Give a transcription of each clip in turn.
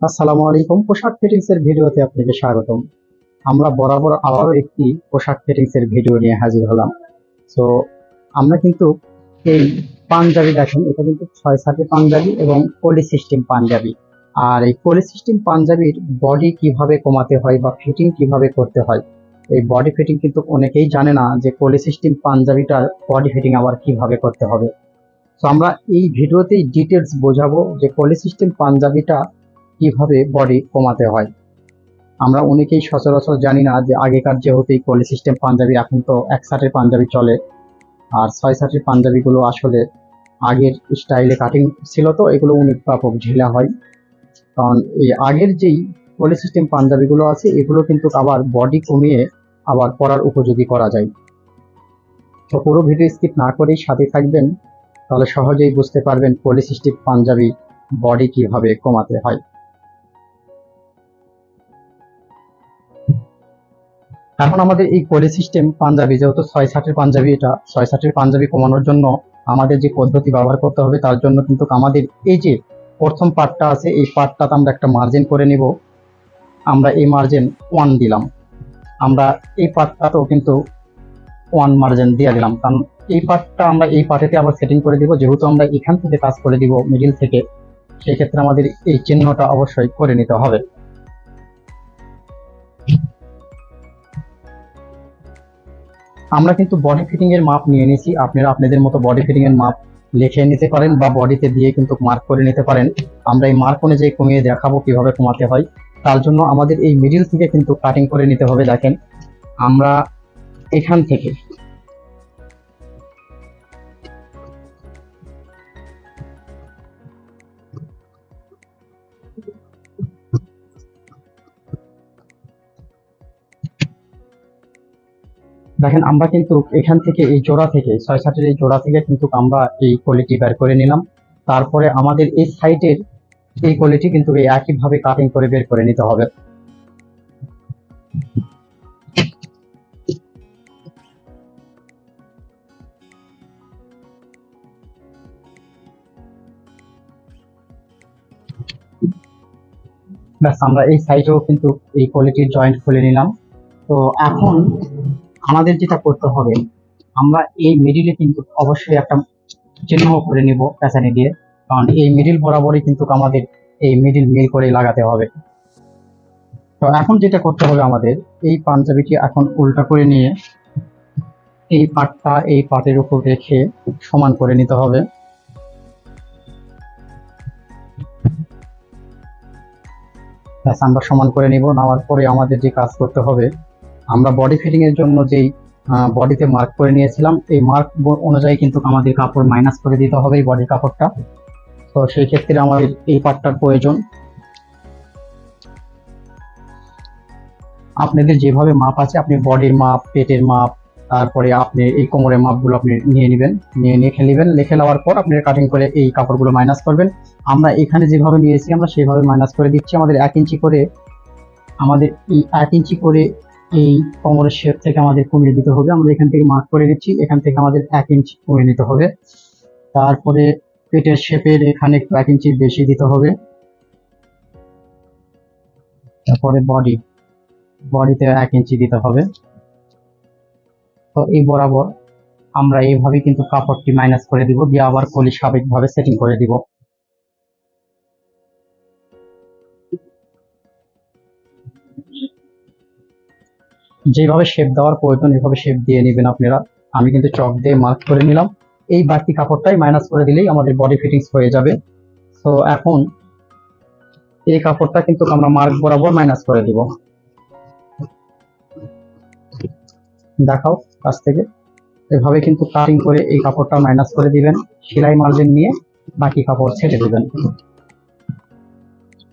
আসসালামু আলাইকুম। পোশাক ফিটিংস এর ভিডিওতে আপনাকে স্বাগতম। আমরা বরাবর আবারও একটি পোশাক ফিটিংস এর ভিডিও নিয়ে হাজির হলাম। তো আমরা কিন্তু এই পাঞ্জাবি দেখেন, এটা কিন্তু ছয় সাথে পাঞ্জাবি এবং পলি সিস্টেম পাঞ্জাবি। আর এই পলি সিস্টেম পাঞ্জাবির বডি কীভাবে কমাতে হয় বা ফিটিং কীভাবে করতে হয়, এই বডি ফিটিং কিন্তু অনেকেই জানে না যে পলি সিস্টেম পাঞ্জাবিটার বডি ফিটিং আবার কীভাবে করতে হবে। তো আমরা এই ভিডিওতেই ডিটেলস বোঝাবো যে পলি সিস্টেম পাঞ্জাবিটা কীভাবে বডি কমাতে হয়। আমরা অনেকেই সচরাচর জানি না যে আগেকার যেহেতু এই পলি সিস্টেম পাঞ্জাবি এখন তো এক সাটের পাঞ্জাবি চলে আর ছয় সাটের পাঞ্জাবিগুলো আসলে আগের স্টাইলে কাটিং ছিল তো, এগুলো অনেক ব্যাপক ঢিলা হয়। কারণ এই আগের যেই পলি সিস্টেম পাঞ্জাবিগুলো আছে, এগুলো কিন্তু আবার বডি কমিয়ে আবার পরার উপযোগী করা যায়। তো পুরো ভিডিও স্কিপ না করেই সাথে থাকবেন, তাহলে সহজেই বুঝতে পারবেন পলি সিস্টেম পাঞ্জাবি বডি কীভাবে কমাতে হয়। এখন আমাদের এই পলি সিস্টেম পাঞ্জাবি, যেহেতু ছয় ষাটের পাঞ্জাবি, এটা ছয় ষাটের পাঞ্জাবি কমানোর জন্য আমাদের যে পদ্ধতি ব্যবহার করতে হবে, তার জন্য কিন্তু আমাদের এই যে প্রথম পার্টটা আছে, এই পার্টটাতে আমরা একটা মার্জিন করে নিব। আমরা এই মার্জিন ওয়ান দিলাম। আমরা এই পার্টটাতেও কিন্তু ওয়ান মার্জিন দিয়ে দিলাম। কারণ এই পার্টটা আমরা এই পার্টেতে আবার সেটিং করে দিব, যেহেতু আমরা এখান থেকে কাজ করে দিব মিডিল থেকে, সেক্ষেত্রে আমাদের এই চিহ্নটা অবশ্যই করে নিতে হবে। আমরা কিন্তু বডি ফিটিং এর মাপ নিয়ে নিয়েছি। আপনারা আপনাদের মতো বডি ফিটিং এর মাপ লিখে নিতে পারেন বা বডিতে দিয়ে কিন্তু মার্ক করে নিতে পারেন। আমরা এই মার্ক অনুযায়ী কমিয়ে দেখাবো কীভাবে কমাতে হয়। তার জন্য আমাদের এই মিডিল থেকে কিন্তু কাটিং করে নিতে হবে, দেখেন। আমরা এখান থেকে দেখেন, আমরা কিন্তু এখান থেকে এই জোড়া থেকে, ছয় ষাটের এই জোড়া থেকে কিন্তু আমরা এই কোয়ালিটি বের করে নিলাম। তারপরে আমাদের এই সাইডের এই কোয়ালিটি কিন্তু এই একইভাবে কাটিং করে বের করে নিতে হবে। ব্যাস, আমরা এই সাইডেও কিন্তু এই কোয়ালিটির জয়েন্ট খুলে নিলাম। তো এখন আমাদের যেটা করতে হবে, আমরা এই মিডিলে কিন্তু অবশ্যই একটা চিহ্ন করে নিব পেঁচানি দিয়ে। কারণ এই মিডিল বরাবরই কিন্তু আমাদের এই মিডিল মিল করে লাগাতে হবে। তো এখন যেটা করতে হবে আমাদের, এই পাঞ্জাবিটি এখন উল্টা করে নিয়ে এই পাটটা এই পাটের উপর রেখে সমান করে নিতে হবে। আমরা সমান করে নিব নেওয়ার পরে আমাদের যে কাজ করতে হবে আমরা বডি ফিটিং এর জন্য যেই বডিতে মার্ক করে নিয়েছিলাম, এই মার্ক অনুযায়ী কিন্তু আমাদের কাপড় মাইনাস করে দিতে হবে এই বডির কাপড়টা। তো সেই ক্ষেত্রে আমাদের এই পার্টটার প্রয়োজন। আপনাদের যেভাবে মাপ আছে, আপনি বডির মাপ পেটের মাপ তারপরে আপনি এই কোমরের মাপগুলো আপনি নিয়ে নেবেন, নিয়ে লিখে নেবেন লিখে নেওয়ার পর আপনি কাটিং করে এই কাপড়গুলো মাইনাস করবেন। আমরা এখানে যেভাবে নিয়েছি, আমরা সেইভাবে মাইনাস করে দিচ্ছি। আমাদের এক ইঞ্চি করে, আমাদের এই এক ইঞ্চি করে এই কোমরের শেপ থেকে আমাদের কমিয়ে দিতে হবে। আমরা এখান থেকে মার্ক করে দিচ্ছি এখান থেকে আমাদের এক ইঞ্চি কমিয়ে নিতে হবে। তারপরে পেটের শেপের এখানে একটু এক ইঞ্চি বেশি দিতে হবে। তারপরে বডি বডিতে এক ইঞ্চি দিতে হবে। তো এই বরাবর আমরা এইভাবে কিন্তু কাপড়টি মাইনাস করে দিব। দিয়ে আবার কলি স্বাভাবিকভাবে সেটিং করে দিব। যেভাবে শেপ দেওয়ার প্রয়োজন, এভাবে শেপ দিয়ে নেবেন আপনারা। আমি কিন্তু চক দিয়ে মার্ক করে নিলাম। এই বাড়তি কাপড়টাই মাইনাস করে দিলেই আমাদের বডি ফিটিংস হয়ে যাবে। তো এখন এই কাপড়টা কিন্তু আমরা মার্ক বরাবর মাইনাস করে দিব। দেখাও, কাছ থেকে। এভাবে কিন্তু কাটিং করে এই কাপড়টা মাইনাস করে দিবেন। সেলাই মার্জিন নিয়ে বাকি কাপড় ছেড়ে দিবেন।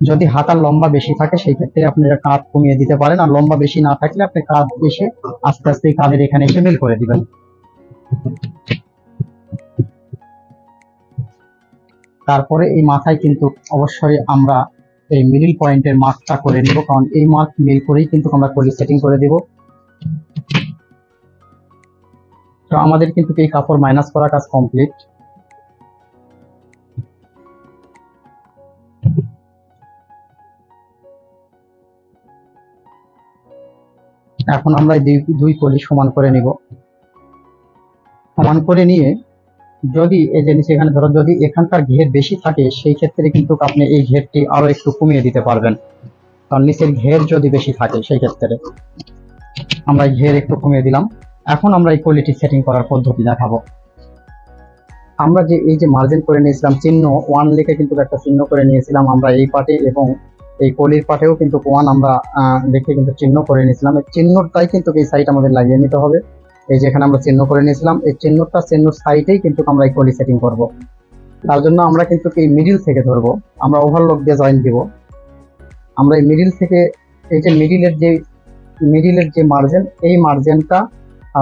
যদি হাতার লম্বা বেশি থাকে, সেই ক্ষেত্রে আপনি কাঁধ কমিয়ে দিতে পারেন। আর লম্বা বেশি না থাকলে আপনি কাঁধ এসে আস্তে আস্তে কাঁধের এখানে এসে মিল করে দিবেন। তারপরে এই মাথায় কিন্তু অবশ্যই আমরা এই মিডিল পয়েন্টের মার্কটা করে নিব, কারণ এই মার্ক মিল করেই কিন্তু আমরা কলি সেটিং করে দিব। তো আমাদের কিন্তু এই কাপড় মাইনাস করা কাজ কমপ্লিট এখন আমরা দুই কলি সমান করে নিব। সমান করে নিয়ে যদি এই নিচে এখানে ধরো যদি এখানকার ঘের বেশি থাকে, সেই ক্ষেত্রে কিন্তু আপনি এই ঘেরটি আরও একটু কমিয়ে দিতে পারবেন। কারণ নিচের ঘের যদি বেশি থাকে, সেই ক্ষেত্রে। আমরা ঘের একটু কমিয়ে দিলাম। এখন আমরা এই কোয়ালিটি সেটিং করার পদ্ধতি দেখাবো। আমরা যে এই যে মার্জিন করে নিয়েছিলাম, চিহ্ন ওয়ান লিখে কিন্তু একটা চিহ্ন করে নিয়েছিলাম আমরা এই পার্টে এবং এই কলির পাঠেও কিন্তু ওয়ান আমরা লিখে কিন্তু চিহ্ন করে নিয়েছিলাম এই চিহ্নটাই কিন্তু এই সাইড আমাদের লাগিয়ে নিতে হবে। এই যে এখানে আমরা চিহ্ন করে নিয়েছিলাম এই চিহ্নটা, চিহ্ন সাইডেই কিন্তু আমরা এই কলি সেটিং করব। তার জন্য আমরা কিন্তু এই মিডিল থেকে ধরবো। আমরা ওভারলক দিয়ে জয়েন দিব। আমরা এই মিডিল থেকে, এই যে মিডিলের যে মিডিলের যে মার্জিন এই মার্জিনটা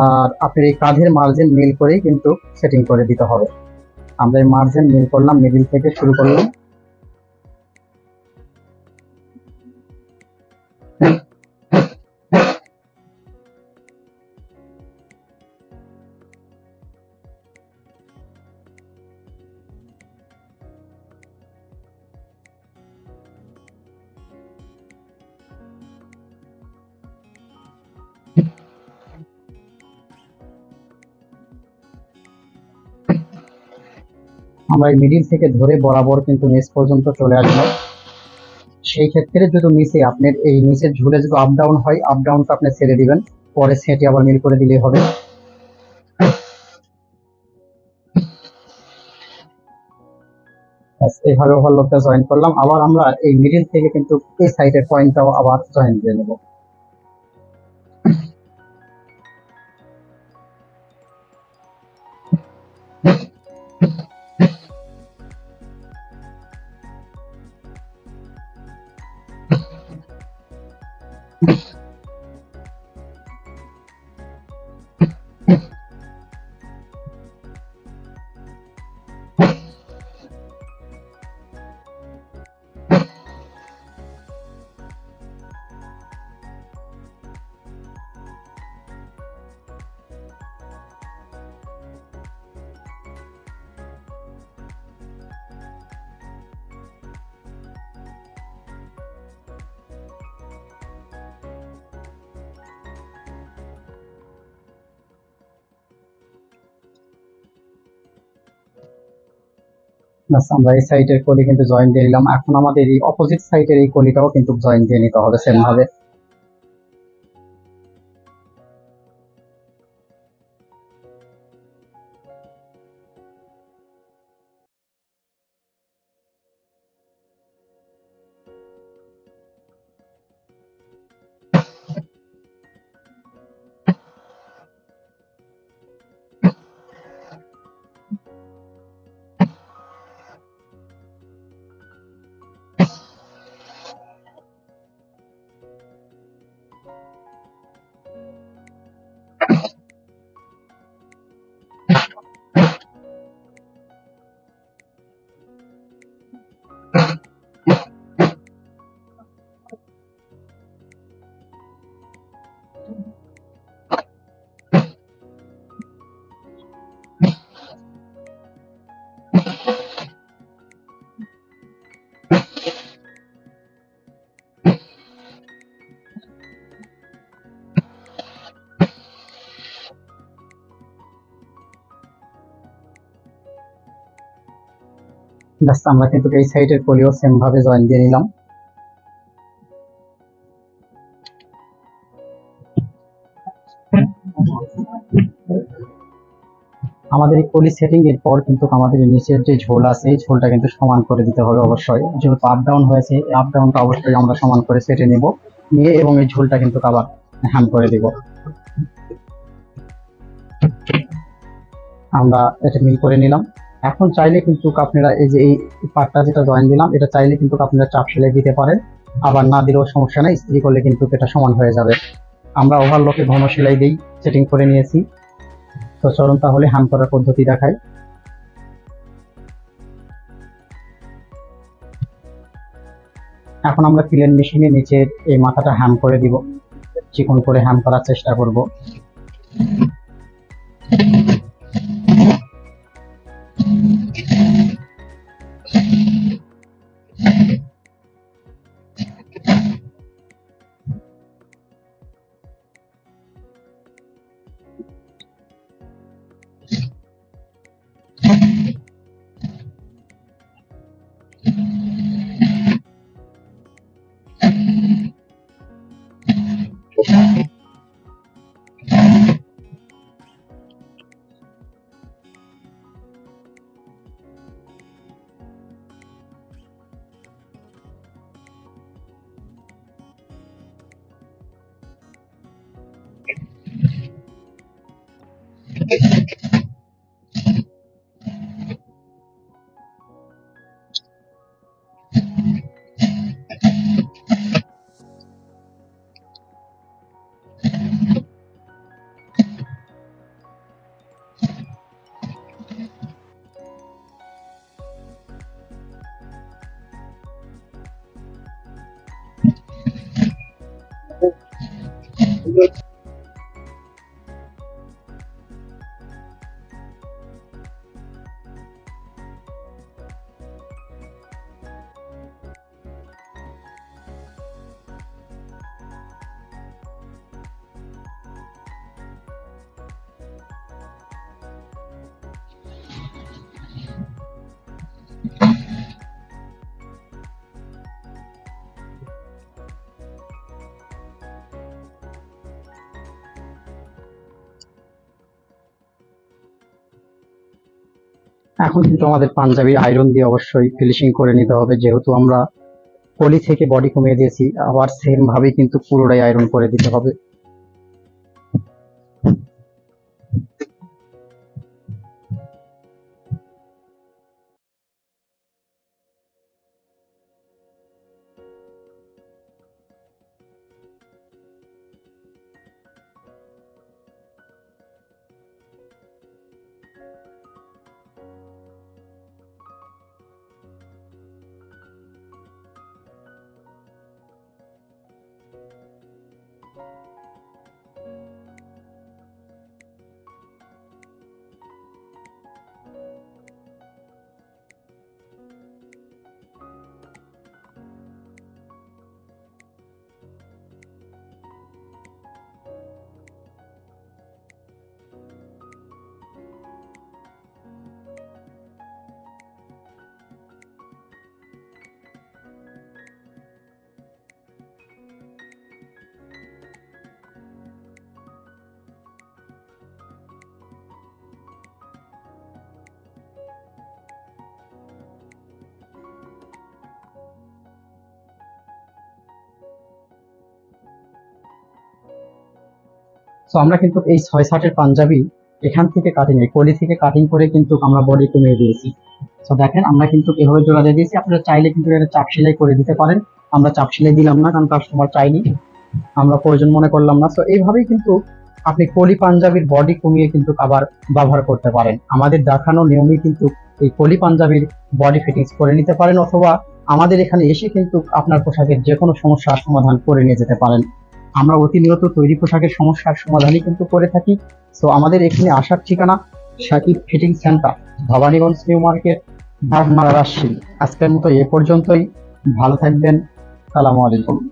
আর আপনার এই কাঁধের মার্জিন মিল করেই কিন্তু সেটিং করে দিতে হবে। আমরা এই মার্জিন মিল করলাম মিডিল থেকে শুরু করলাম। আমরা এই মিডিল থেকে ধরে বরাবর কিন্তু নিচ পর্যন্ত চলে আসব। সেই ক্ষেত্রে যদি নিচে আপনার এই নিচের ঝুলে যদি আপ ডাউন হয় আপ ডাউনটা আপনি ছেড়ে দিবেন। পরে সেটি আবার মিল করে দিলেই হবে। এইভাবে ওভারলোকটা জয়েন করলাম। আবার আমরা এই মিডিল থেকে কিন্তু এই সাইডের পয়েন্টটাও আবার জয়েন দিয়ে নেব ব্যাস, আমরা এই সাইডের কলি কিন্তু জয়েন দিয়ে নিলাম। এখন আমাদের এই অপোজিট সাইডের এই কলিটাও কিন্তু জয়েন দিয়ে নিতে হবে সেম ব্যাস আমরা কিন্তু এই সাইডের কলিও সেম ভাবে জয়েন দিয়ে নিলাম। আমাদের এই কলি সেটিং এর পর কিন্তু আমাদের নিচের যে ঝোল আছে, এই ঝোলটা কিন্তু সমান করে দিতে হবে অবশ্যই। যেহেতু আপ ডাউন হয়েছে আপ ডাউনটা অবশ্যই আমরা সমান করে সেটে নিব। নিয়ে এবং এই ঝোলটা কিন্তু আবার হ্যাম করে দিব। আমরা এটা মিল করে নিলাম। এখন চাইলে কিন্তু আপনারা এই যে এই পার্টটা যেটা জয়েন দিলাম, এটা চাইলে কিন্তু আপনারা চাপ সেলাই দিতে পারেন। আবার না দিলেও সমস্যা নাই, স্ত্রী করলে কিন্তু এটা সমান হয়ে যাবে। আমরা ওভারলোকে ঘন সেলাই দিই সেটিং করে নিয়েছি। তো চলুন তাহলে হাম করার পদ্ধতি দেখাই। এখন আমরা প্লেন মেশিনে নিচের এই মাথাটা হ্যাম করে দিব। চিকন করে হ্যাম করার চেষ্টা করব। Good. এখন কিন্তু আমাদের পাঞ্জাবি আয়রন দিয়ে অবশ্যই ফিনিশিং করে নিতে হবে। যেহেতু আমরা পলি থেকে বডি কমিয়ে দিয়েছি, আবার সেম ভাবে কিন্তু পুরোটাই আয়রন করে দিতে হবে। তো আমরা কিন্তু এই ছয় ষাটের পাঞ্জাবি এখান থেকে কাটিং এই কলি থেকে কাটিং করে কিন্তু আমরা বডি কমিয়ে দিয়েছি। তো দেখেন, আমরা কিন্তু এভাবে জোড়া দিয়ে দিয়েছি। আপনারা চাইলে কিন্তু এটা চাপ সেলাই করে দিতে পারেন। আমরা চাপ সেলাই দিলাম না, কারণ কাস্টমার চাইনি আমরা প্রয়োজন মনে করলাম না। তো এইভাবেই কিন্তু আপনি কলি পাঞ্জাবির বডি কমিয়ে কিন্তু আবার ব্যবহার করতে পারেন। আমাদের দেখানো নিয়মে কিন্তু এই কলি পাঞ্জাবির বডি ফিটিংস করে নিতে পারেন অথবা আমাদের এখানে এসে কিন্তু আপনার পোশাকের যে কোনো সমস্যার সমাধান করে নিয়ে যেতে পারেন। আমরা অতিনিয়ত তৈরি পোশাকের সমস্যার সমাধানই কিন্তু করে থাকি। তো আমাদের এখানে আসার ঠিকানা Sakib fitting centre, Bhabaniganj new market Rajshahi. আজকের মতো এ পর্যন্তই। ভালো থাকবেন। সালামু আলাইকুম।